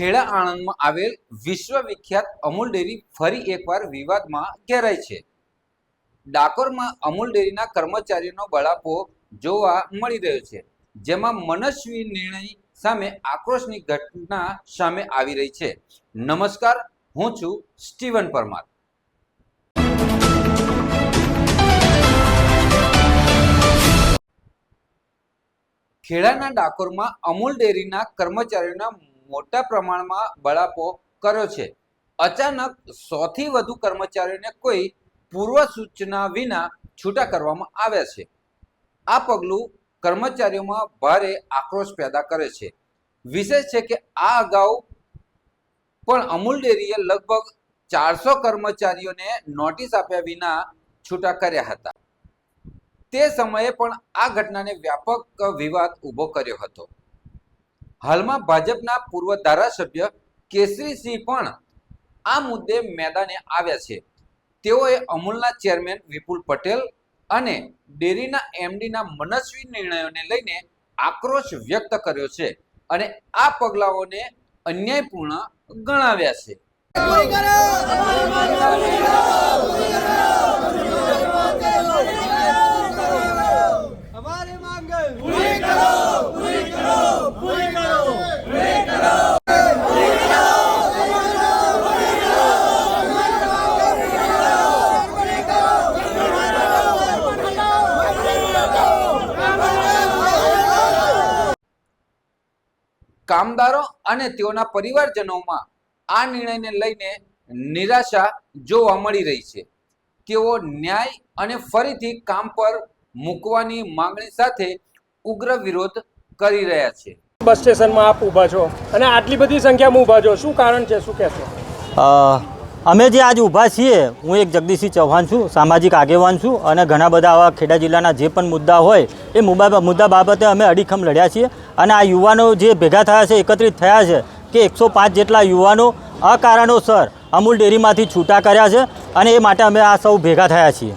ખેડા આણંદમાં આવેલ વિશ્વવિખ્યાત અમૂલ ડેરી ફરી એકવાર વિવાદમાં ઘેરાય છે. ડાકોરમાં અમૂલ ડેરીના કર્મચારીઓનો બળાપો જોવા મળી રહ્યો છે, જેમાં મનસ્વી નિર્ણય સામે આક્રોશની ઘટના સામે આવી રહી છે. નમસ્કાર, હું છું સ્ટીવન પરમાર. ખેડાના ડાકોરમાં અમૂલ ડેરીના કર્મચારીઓના મોટા પ્રમાણમાં બળાપો કર્યો છે. અચાનક સોથી વધુ કર્મચારીઓને કોઈ પૂર્વ સૂચના વિના છૂટા કરવામાં આવ્યા છે. આ પગલું કર્મચારીઓમાં ભારે આક્રોશ પેદા કરે છે. વિશેષ છે કે આ અગાઉ પણ અમૂલ ડેરીએ લગભગ ચારસો કર્મચારીઓને નોટિસ આપ્યા વિના છૂટા કર્યા હતા. તે સમયે પણ આ ઘટનાને વ્યાપક વિવાદ ઊભો કર્યો હતો. હાલમાં ભાજપના પૂર્વ ધારાસભ્ય કેસરીસિંહ પણ આ મુદ્દે મેદાને આવ્યા છે તેઓએ અમૂલના ચેરમેન વિપુલ પટેલ અને ડેરીના એમડીના મનસ્વી નિર્ણયોને લઈને આક્રોશ વ્યક્ત કર્યો છે અને આ પગલાઓને અન્યાયપૂર્ણ ગણાવ્યા છે કામદારો અને તેઓના પરિવારજનોમાં આ નિર્ણયને લઈને નિરાશા જોવા મળી રહી છે. તેઓ ન્યાય અને ફરીથી કામ પર મૂકવાની માંગણી સાથે ઉગ્ર વિરોધ કરી રહ્યા છે. બસ સ્ટેશનમાં આપ ઊભા છો અને આટલી બધી સંખ્યામાં ઊભા છો. શું કારણ છે? શું કહેશો? અમે જે આજ ઊભા છીએ, હું એક જગદીશસિંહ ચૌહાણ છું, સામાજિક આગેવાન છું અને ઘણા બધા આવા ખેડા જિલ્લાના જે પણ મુદ્દા હોય, એ મુદ્દા બાબતે અમે અડીખમ લડ્યા છીએ. અને આ યુવાનો જે ભેગા થયા છે, એકત્રિત થયા છે, કે એકસો પાંચ જેટલા યુવાનો અકારણોસર અમૂલ ડેરીમાંથી છૂટા કર્યા છે, અને એ માટે અમે આ સૌ ભેગા થયા છીએ.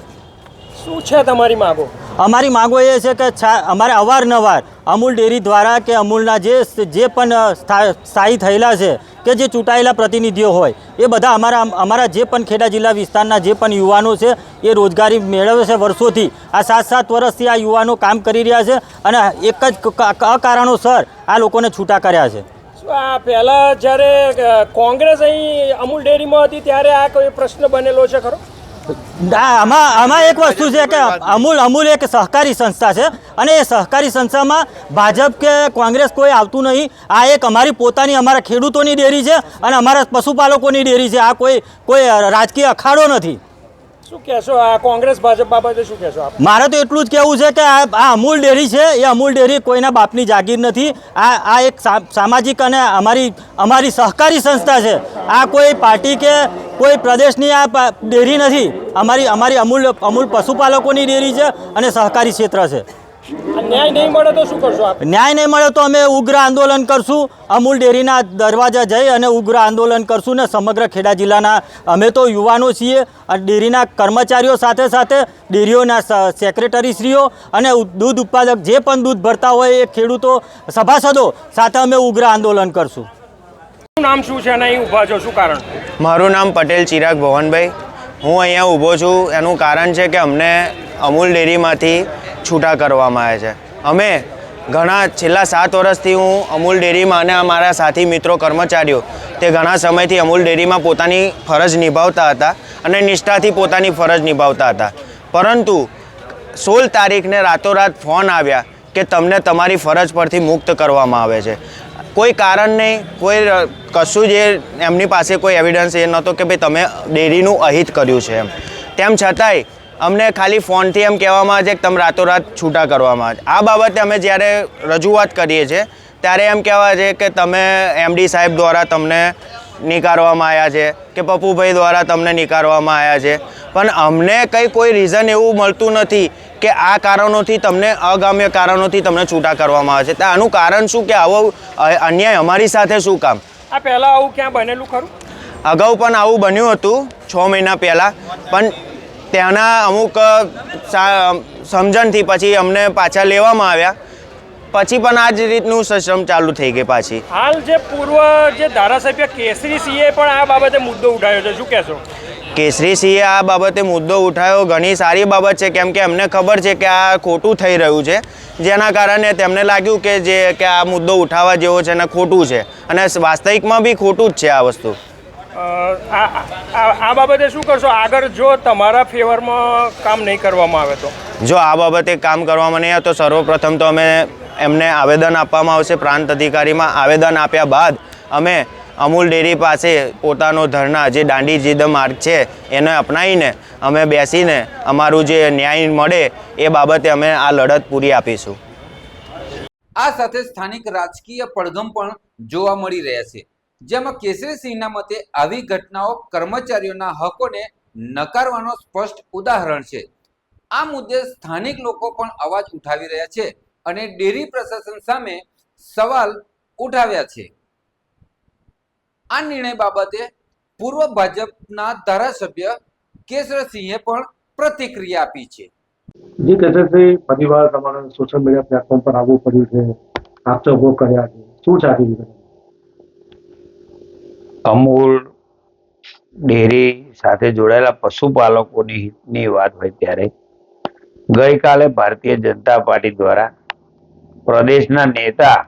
શું છે તમારી માગો? અમારી માંગો એ છે કે અમારે અવારનવાર અમૂલ ડેરી દ્વારા કે અમૂલના જે જે પણ સ્થા- સ્થાયી થયેલા છે કે જે ચૂંટાયેલા પ્રતિનિધિઓ હોય, એ બધા અમારા અમારા જે પણ ખેડા જિલ્લા વિસ્તારના જે પણ યુવાનો છે, એ રોજગારી મેળવે છે વર્ષોથી. આ સાત સાત વર્ષથી આ યુવાનો કામ કરી રહ્યા છે અને એક જ અકારણોસર આ લોકોને છૂટા કર્યા છે. પહેલાં જ્યારે કોંગ્રેસ અહીં અમૂલ ડેરીમાં હતી ત્યારે આ કોઈ પ્રશ્ન બનેલો છે ખરો? આમાં આમાં એક વસ્તુ છે કે અમૂલ અમૂલ એક સહકારી સંસ્થા છે અને એ સહકારી સંસ્થામાં ભાજપ કે કોંગ્રેસ કોઈ આવતું નહીં. આ એક અમારી પોતાની અમારા ખેડૂતોની ડેરી છે અને અમારા પશુપાલકોની ડેરી છે. આ કોઈ કોઈ રાજકીય અખાડો નથી. શું કહેશો? આ કોંગ્રેસ ભાજપ બાબતે શું કહેશો મારે તો એટલું જ કહેવું છે કે આ આ અમૂલ ડેરી છે. એ અમૂલ ડેરી કોઈના બાપની જાગીર નથી. આ આ એક સા- સામાજિક અને અમારી અમારી સહકારી સંસ્થા છે. આ કોઈ પાર્ટી કે કોઈ પ્રદેશની આ ડેરી નથી. અમારી અમારી અમૂલ અમૂલ પશુપાલકોની ડેરી છે અને સહકારી ક્ષેત્ર છે. ન્યાય નહીં મળે તો શું કરશો ન્યાય નહીં મળે તો અમે ઉગ્ર આંદોલન કરશું. અમૂલ ડેરીના દરવાજા જઈ અને ઉગ્ર આંદોલન કરશું ને સમગ્ર ખેડા જિલ્લાના અમે તો યુવાનો છીએ. ડેરીના કર્મચારીઓ સાથે સાથે ડેરીઓના સેક્રેટરીશ્રીઓ અને દૂધ ઉત્પાદક જે પણ દૂધ ભરતા હોય એ ખેડૂતો સભાસદો સાથે અમે ઉગ્ર આંદોલન કરશું. નામ શું છે અને અહીં ઊભા છો? શું કારણ? મારું નામ પટેલ ચિરાગ ભવનભાઈ. હું અહીંયા ઊભો છું. એનું કારણ છે કે અમને અમૂલ ડેરીમાંથી છૂટા કરવામાં આવે છે. અમે ઘણા, છેલ્લા સાત વર્ષથી હું અમૂલ ડેરીમાં અને અમારા સાથી મિત્રો કર્મચારીઓ, તે ઘણા સમયથી અમૂલ ડેરીમાં પોતાની ફરજ નિભાવતા હતા અને નિષ્ઠાથી પોતાની ફરજ નિભાવતા હતા. પરંતુ સોળ તારીખને રાતોરાત ફોન આવ્યા કે તમને તમારી ફરજ પરથી મુક્ત કરવામાં આવે છે. કોઈ કારણ નહીં, કોઈ કશું જે એમની પાસે કોઈ એવિડન્સ એ નહોતો કે ભાઈ તમે ડેરીનું અહિત કર્યું છે એમ. તેમ છતાંય અમને ખાલી ફોનથી એમ કહેવામાં આવે છે કે તમે રાતોરાત છૂટા કરવામાં આવે આ બાબતે અમે જ્યારે રજૂઆત કરીએ છીએ, ત્યારે એમ કહેવાય છે કે તમે એમડી સાહેબ દ્વારા તમને નિકાળવામાં આવ્યા છે કે પપ્પુભાઈ દ્વારા તમને નિકાળવામાં આવ્યા છે. પણ અમને કંઈ કોઈ રીઝન એવું મળતું નથી કે આ કારણોથી તમને અગામ્ય કારણોથી તમને છૂટા કરવામાં આવે છે. તો આનું કારણ શું કે આવો અન્યાય અમારી સાથે શું કામ? આ પહેલાં આવું ક્યાં બનેલું ખરું? અગાઉ પણ આવું બન્યું હતું છ મહિના પહેલાં. પણ ત્યાંના અમુક સમજણથી પછી અમને પાછા લેવામાં આવ્યા. પછી પણ આ જ રીતનું સિસ્ટમ ચાલુ થઈ ગઈ પાછી. હાલ જે પૂર્વ જે ધારાસભ્ય કેસરી સિંહે પણ આ બાબતે મુદ્દો ઉઠાવ્યો છે શું કહેશો? કેસરી સિંહે આ બાબતે મુદ્દો ઉઠાવ્યો. ઘણી સારી બાબત છે. કેમ કે એમને ખબર છે કે આ ખોટું થઈ રહ્યું છે. જેના કારણે તેમને લાગ્યું કે જે કે આ મુદ્દો ઉઠાવવા જેવો છે અને ખોટું છે. અને વાસ્તવિકમાં બી ખોટું જ છે આ વસ્તુ. આ બાબતે શું કરશો? આગળ જો તમારા ફેવરમાં કામ નહીં કરવામાં આવે તો. જો આ બાબતે કામ કરવામાં નહીં આવે તો સર્વપ્રથમ તો અમે એમને આવેદન આપવામાં આવશે. પ્રાંત અધિકારીમાં આવેદન આપ્યા બાદ અમે અમૂલ ડેરી પાસે પોતાનો ધરના જે દાંડી જીદ માર્ગ છે, એને અપનાવીને અમે બેસીને અમારું જે ન્યાય મળે એ બાબતે અમે આ લડત પૂરી આપીશું. આ સાથે સ્થાનિક રાજકીય પડઘમ પણ જોવા મળી રહ્યા છે. જેમાં કેસરીસિંહના મતે આવી ઘટનાઓ કર્મચારીઓના હકોને નકારવાનો સ્પષ્ટ ઉદાહરણ છે. આ મુદ્દે સ્થાનિક લોકો પણ અવાજ ઉઠાવી રહ્યા છે અને ડેરી પ્રશાસન સામે સવાલ ઉઠાવ્યા છે. આ નિર્ણય બાબતે પૂર્વ ભાજપના ધારાસભ્ય કેશરસિંહે પણ પ્રતિક્રિયા આપી છે. જે કહેશે પરિવાર તમારે સોશિયલ મીડિયા પ્લેટફોર્મ પર આવવું પડ્યું છે. આક્ષેપો કર્યા છે. શું છે અમૂલ ડેરી સાથે જોડાયેલા પશુપાલકોની હિતની વાત હોય ત્યારે ગઈકાલે ભારતીય જનતા પાર્ટી દ્વારા પ્રદેશના નેતા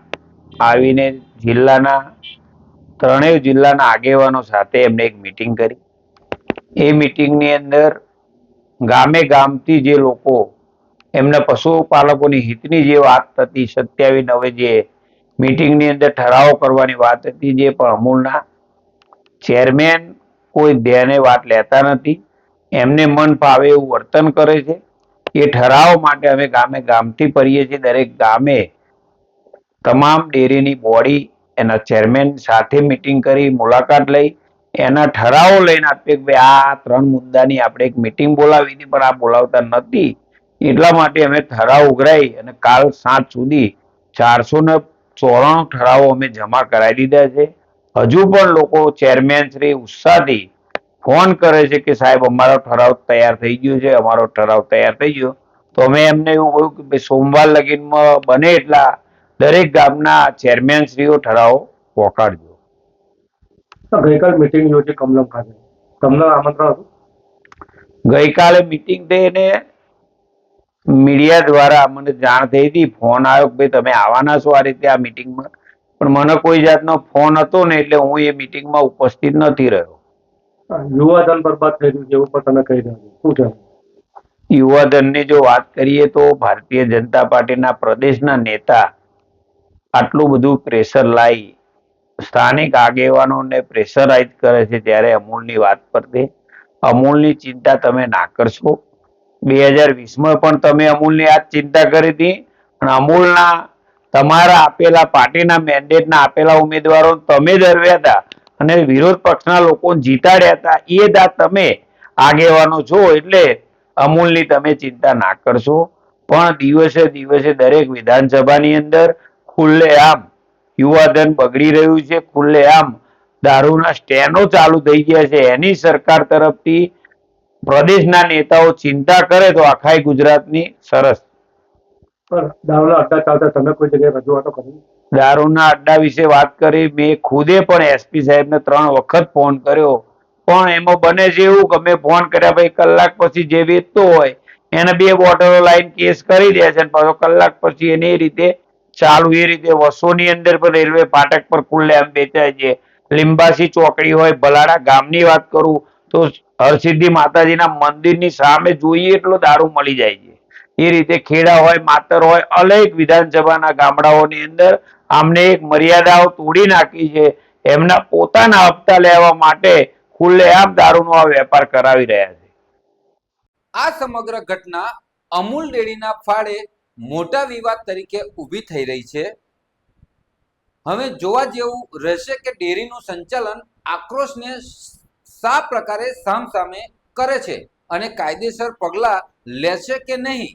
આવીને જિલ્લાના ત્રણેય જિલ્લાના આગેવાનો સાથે એમને એક મિટિંગ કરી. એ મિટિંગની અંદર ગામે ગામથી જે લોકો એમના પશુપાલકોની હિતની જે વાત હતી સત્યાવી નવે જે મિટિંગની અંદર ઠરાવો કરવાની વાત હતી, જે પણ અમૂલના ચેરમેન કોઈ ધ્યાને વાત લેતા નથી. એમને મન ફાવે એવું વર્તન કરે છે. એ ઠરાવ માટે અમે ગામે ગામથી ફરીએ છીએ. દરેક ગામે તમામ ડેરીની બોડી એના ચેરમેન સાથે મિટિંગ કરી, મુલાકાત લઈ, એના ઠરાવો લઈને આપીએ કે ભાઈ આ ત્રણ મુદ્દાની આપણે એક મિટિંગ બોલાવી હતી, પણ આ બોલાવતા નથી. એટલા માટે અમે ઠરાવ ઉઘરાઈ અને કાલ સાંજ સુધી ચારસો ને ચોરાણું ઠરાવો અમે જમા કરાવી દીધા છે. હજુ પણ લોકો ચેરમેન શ્રી ઉત્સાહથી ફોન કરે છે કે સાહેબ અમારો ઠરાવ તૈયાર થઈ ગયો છે, અમારો ઠરાવ તૈયાર થઈ ગયો. તો અમે એમને એવું કહ્યું કે સોમવાર લગીનમાં બને એટલા દરેક ગામના ચેરમેન શ્રીઓ ઠરાવો પહોંચાડજો ગઈકાલ મિટિંગ યોજી કમલમ ખાતે. તમને આમંત્રણ હતું? ગઈકાલે મિટિંગ થઈ અને મીડિયા દ્વારા મને જાણ થઈ હતી. ફોન આવ્યો કે ભાઈ તમે આવવાના છો આ રીતે આ મિટિંગમાં પણ મને કોઈ જાતનો ફોન હતો ને એટલે હું એ મિટિંગમાં ઉપસ્થિત નથી રહ્યો. યુવાધન બરબાદ થઈ રહ્યું છે એવું પણ તમે કહી રહ્યા છો. શું યુવાધનની જો વાત કરીએ તો ભારતીય જનતા પાર્ટીના પ્રદેશના નેતા આટલું બધું પ્રેશર લાવી સ્થાનિક આગેવાનોને પ્રેશરાઇઝ કરે છે ત્યારે અમૂલની વાત પરથી. અમૂલની ચિંતા તમે ના કરશો. બે હજાર વીસમાં પણ તમે અમૂલની આ ચિંતા કરી હતી. અને અમૂલના તમારા આપેલા પાર્ટીના મેન્ડેટના આપેલા ઉમેદવારો તમે ધરવ્યા હતા. અને વિરોધ પક્ષના લોકો જીતાડ્યા હતા. એ દા તમે આગેવાનો છો એટલે અમૂલની તમે ચિંતા ના કરશો. પણ દિવસે દિવસે દરેક વિધાનસભાની અંદર ખુલ્લેઆમ યુવાધન બગડી રહ્યું છે ખુલ્લેઆમ દારૂના સ્ટેનો ચાલુ થઈ ગયા છે. એની સરકાર તરફથી પ્રદેશના નેતાઓ ચિંતા કરે તો આખાય ગુજરાતની સરસ. દારૂના અડ્ડા ચાલતા તમે કોઈ જગ્યાએ રજૂઆતો કરી? દારૂના અડ્ડા વિશે વાત કરી. મેં ખુદે પણ એસપી સાહેબને ત્રણ વખત ફોન કર્યો. પણ એમાં બને છે એવું કે મેં ફોન કર્યા ભાઈ કલાક પછી જે વેચતો હોય એને બે બોટલો લાઈન કેસ કરી દે છે અને પાછો કલાક પછી એને એ રીતે ચાલુ એ રીતે વસોની અંદર પણ રેલવે ફાટક પર ખુલ્લેઆમ વેચાય છે. લીંબાસી ચોકડી હોય ભલાડા ગામની વાત કરું તો હરસિદ્ધિ માતાજીના મંદિરની સામે જોઈએ એટલો દારૂ મળી જાય છે. એ રીતે ખેડા હોય, માતર હોય, અનેક વિધાનસભાના ગામડાઓની અંદર આમને એક મર્યાદાઓ તોડી નાખી છે. એમના પોતાના હપ્તા લેવા માટે ખુલ્લેઆમ દારૂનો આ વેપાર કરાવી રહ્યા છે. આ સમગ્ર ઘટના અમૂલ ડેરીના ફાળે મોટા વિવાદ તરીકે ઊભી થઈ રહી છે. હવે જોવા જેવું રહેશે કે ડેરીનું સંચાલન આક્રોશને સા પ્રકારે સામસામે કરે છે અને કાયદેસર પગલાં લેશે કે નહીં?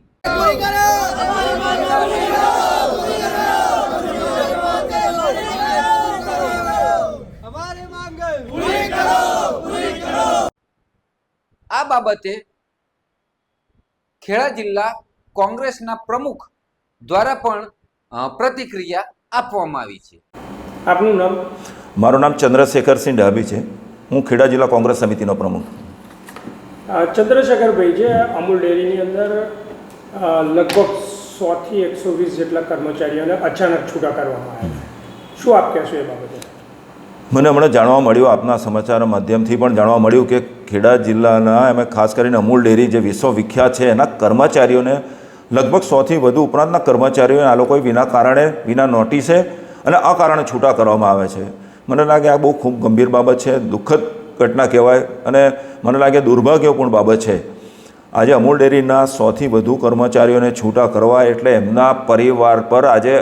આ બાબતે ખેડા જિલ્લા કોંગ્રેસના પ્રમુખ દ્વારા પણ પ્રતિક્રિયા આપવામાં આવી છે. આપનું નામ? મારું નામ ચંદ્રશેખરસિંહ ડાભી છે. હું ખેડા જિલ્લા કોંગ્રેસ સમિતિનો પ્રમુખ. ચંદ્રશેખરભાઈ જે અમૂલ ડેરીની અંદર લગભગ સોથી એકસો વીસ જેટલા કર્મચારીઓને અચાનક છૂટા કરવામાં આવ્યા શું આપ કહેશો એ બાબતે? મને હમણાં જાણવા મળ્યું આપના સમાચાર માધ્યમથી પણ જાણવા મળ્યું કે ખેડા જિલ્લાના એમ ખાસ કરીને અમૂલ ડેરી જે વિશ્વવિખ્યાત છે એના કર્મચારીઓને લગભગ સોથી વધુ ઉપરાંતના કર્મચારીઓને આ લોકોએ વિના કારણે, વિના નોટિસે અને આ કારણે છૂટા કરવામાં આવે છે. મને લાગે આ બહુ ખૂબ ગંભીર બાબત છે, દુઃખદ ઘટના કહેવાય અને મને લાગે દુર્ભાગ્યપૂર્ણ બાબત છે. આજે અમૂલ ડેરીના સોથી વધુ કર્મચારીઓને છૂટા કરવા એટલે એમના પરિવાર પર આજે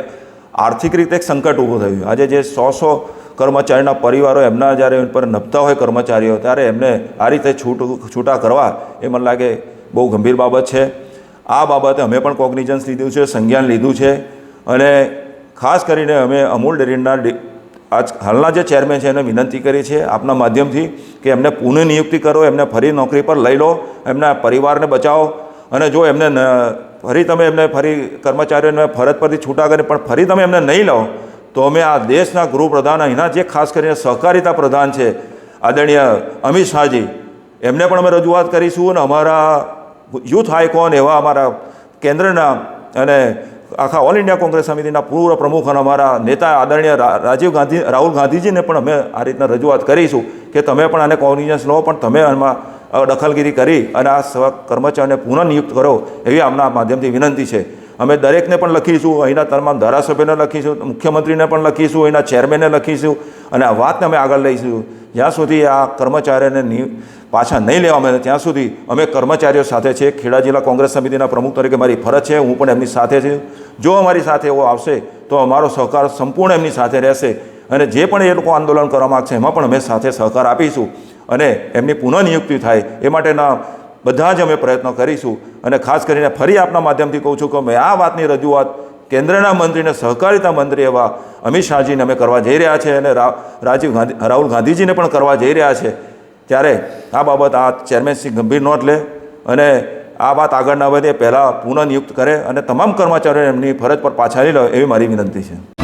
આર્થિક રીતે એક સંકટ ઊભું થયું. આજે જે સો સો કર્મચારીના પરિવારો એમના જ્યારે પર નભતા હોય કર્મચારીઓ, ત્યારે એમને આ રીતે છૂટ, છૂટા કરવા એ મને લાગે બહુ ગંભીર બાબત છે. આ બાબતે અમે પણ કોગ્નિઝન્સ લીધું છે, સંજ્ઞાન લીધું છે અને ખાસ કરીને અમે અમૂલ ડેરીના આજ હાલના જે ચેરમેન છે એને વિનંતી કરી છે, આપના માધ્યમથી કે એમને પુનઃ નિયુક્તિ કરો, એમને ફરી નોકરી પર લઈ લો, એમના પરિવારને બચાવો અને જો એમને ફરી તમે એમને ફરી કર્મચારીઓને ફરજ પરથી છૂટા કરી પણ ફરી તમે એમને નહીં લો, તો અમે આ દેશના ગૃહપ્રધાન અહીંના જે ખાસ કરીને સહકારિતા પ્રધાન છે, આદરણીય અમિત શાહજી, એમને પણ અમે રજૂઆત કરીશું અને અમારા યુથ આઇકોન એવા અમારા કેન્દ્રના અને આખા ઓલ ઇન્ડિયા કોંગ્રેસ સમિતિના પૂર્વ પ્રમુખ અને અમારા નેતા આદરણીય રાજીવ ગાંધી, રાહુલ ગાંધીજીને પણ અમે આ રીતના રજૂઆત કરીશું કે તમે પણ આને કોગ્નિઝન્સ લો, પણ તમે આમાં દખલગીરી કરી અને આ સવા કર્મચારીને પુનઃ નિયુક્ત કરો એવી આમના માધ્યમથી વિનંતી છે. અમે દરેકને પણ લખીશું, અહીંના તમામ ધારાસભ્યને લખીશું, મુખ્યમંત્રીને પણ લખીશું, અહીંના ચેરમેનને લખીશું અને આ વાતને અમે આગળ લઈશું. જ્યાં સુધી આ કર્મચારીઓને નિ- પાછા નહીં લેવામાં આવે ત્યાં સુધી અમે કર્મચારીઓ સાથે છે ખેડા જિલ્લા કોંગ્રેસ સમિતિના પ્રમુખ તરીકે મારી ફરજ છે, હું પણ એમની સાથે છું. જો અમારી સાથે એવો આવશે, તો અમારો સહકાર સંપૂર્ણ એમની સાથે રહેશે. અને જે પણ એ લોકો આંદોલન કરવા માગશે, એમાં પણ અમે સાથે સહકાર આપીશું. અને એમની પુનઃ નિયુક્તિ થાય, એ માટેના બધા જ અમે પ્રયત્નો કરીશું. અને ખાસ કરીને ફરી આપના માધ્યમથી કહું છું કે અમે આ વાતની રજૂઆત કેન્દ્રના મંત્રીને સહકારિતા મંત્રી એવા અમિત શાહજીને અમે કરવા જઈ રહ્યા છે અને રાજીવ ગાંધી, રાહુલ ગાંધીજીને પણ કરવા જઈ રહ્યા છે. ત્યારે આ બાબત આ ચેરમેનશ્રી ગંભીર નોંધ લે અને આ વાત આગળ ના વધે પહેલાં પુનઃનિયુક્ત કરે અને તમામ કર્મચારીઓને એમની ફરજ પર પાછા લઈ લે એવી મારી વિનંતી છે.